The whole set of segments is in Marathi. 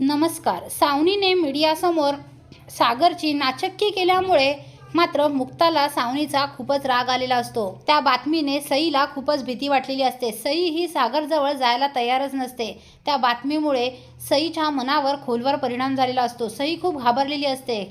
नमस्कार. सावनीने मीडियासमोर सागरची नाचक्की केल्यामुळे मात्र मुक्ताला सावनीचा खूपच राग आलेला असतो. त्या बातमीने सईला खूपच भीती वाटलेली असते. सई ही सागरजवळ जायला तयारच नसते. त्या बातमीमुळे सईच्या मनावर खोलवर परिणाम झालेला असतो. सई खूप घाबरलेली असते.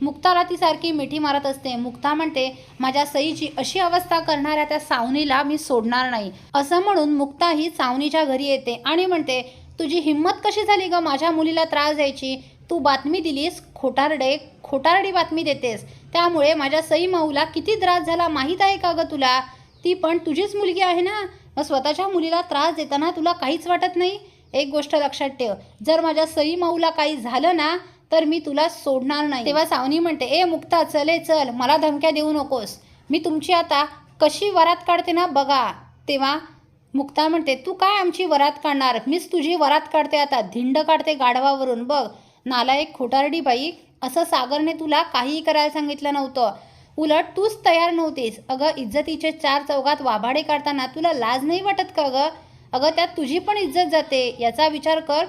मुक्ताला ती सारखी मिठी मारत असते. मुक्ता म्हणते माझ्या सईची अशी अवस्था करणाऱ्या त्या सावनीला मी सोडणार नाही. असं म्हणून मुक्ता ही सावनीच्या घरी येते आणि म्हणते तुझी हिंमत कशी झाली ग? माझ्या मुलीला त्रास द्यायची. तू बातमी दिलीस खोटारडे खोटारडी बातमी देतेस. त्यामुळे माझ्या सई माऊला किती त्रास झाला माहीत आहे का ग तुला? ती पण तुझीच मुलगी आहे ना? मग स्वतःच्या मुलीला त्रास देताना तुला काहीच वाटत नाही? एक गोष्ट लक्षात ठेव. जर माझ्या सई माऊला काही झालं ना तर मी तुला सोडणार नाही. तेव्हा सावनी म्हणते ए मुक्ता चले चल. मला धमक्या देऊ नकोस. मी तुमची आता कशी वरात काढते ना बघा. तेव्हा मुक्ता म्हणते तू काय आमची वरात काढणार? मीच तुझी वरात काढते आता. धिंड काढते गाढवावरून. बघ नालायक खोटारडी बाई. असं सागरने तुला काहीही करायला सांगितलं नव्हतं. उलट तूच तयार नव्हतीस. अगं इज्जतीचे चार चौघात वाभाडे काढताना तुला लाज नाही वाटत का गं? अगं त्यात तुझी पण इज्जत जाते याचा विचार कर.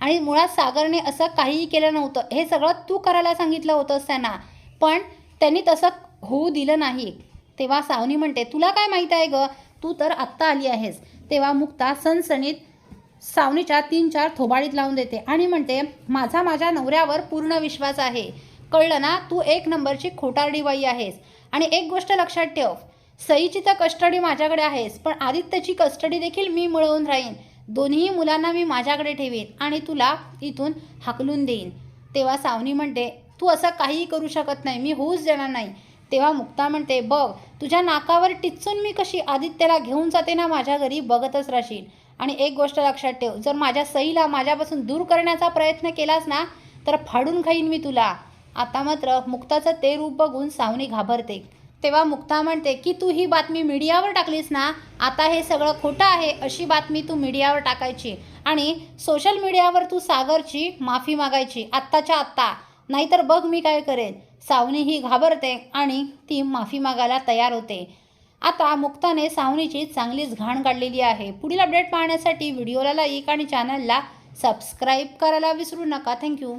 आणि मुळात सागरने असं काहीही केलं नव्हतं. हे सगळं तू करायला सांगितलं होतंस त्यांना. पण त्यांनी तसं होऊ दिलं नाही. तेव्हा सावनी म्हणते तुला काय माहीत आहे गं? तू तर आत्ता आली आहेस. तेव्हा मुक्ता सणसणीत सावनीच्या तीन चार थोबाडीत लावून देते आणि म्हणते माझा माझ्या नवऱ्यावर पूर्ण विश्वास आहे. कळलं ना तू एक नंबरची खोटारडी बाई आहेस. आणि एक गोष्ट लक्षात ठेव सईची तर कस्टडी माझ्याकडे आहेस पण आदित्यची कस्टडी देखील मी मिळवून राहीन. दोन्ही मुलांना मी माझ्याकडे ठेवीन आणि तुला इथून हाकलून देईन. तेव्हा सावनी म्हणते तू असं काहीही करू शकत नाही मी होऊच देणार नाही. तेव्हा मुक्ता म्हणते बघ तुझ्या नाकावर टिचून मी कशी आदित्यला घेऊन जाते ना माझ्या घरी बघतच राहशील. आणि एक गोष्ट लक्षात ठेव जर माझ्या सईला माझ्यापासून दूर करण्याचा प्रयत्न केलास ना तर फाडून खाईन मी तुला. आता मात्र मुक्ताचं ते रूप बघून सावनी घाबरते. तेव्हा मुक्ता म्हणते की तू ही बातमी मीडियावर टाकलीस ना आता हे सगळं खोटं आहे अशी बातमी तू मीडियावर टाकायची. आणि सोशल मीडियावर तू सागरची माफी मागायची आत्ताच्या आत्ता. नाहीतर बघ मी काय करेन. सावनी ही घाबरते आणि ती माफी मागायला तयार होते. आता मुक्ताने सावनीची चांगलीच घाण काढलेली आहे. पुढील अपडेट पाहण्यासाठी व्हिडिओला लाईक आणि चॅनलला सबस्क्राईब करायला विसरू नका. थँक्यू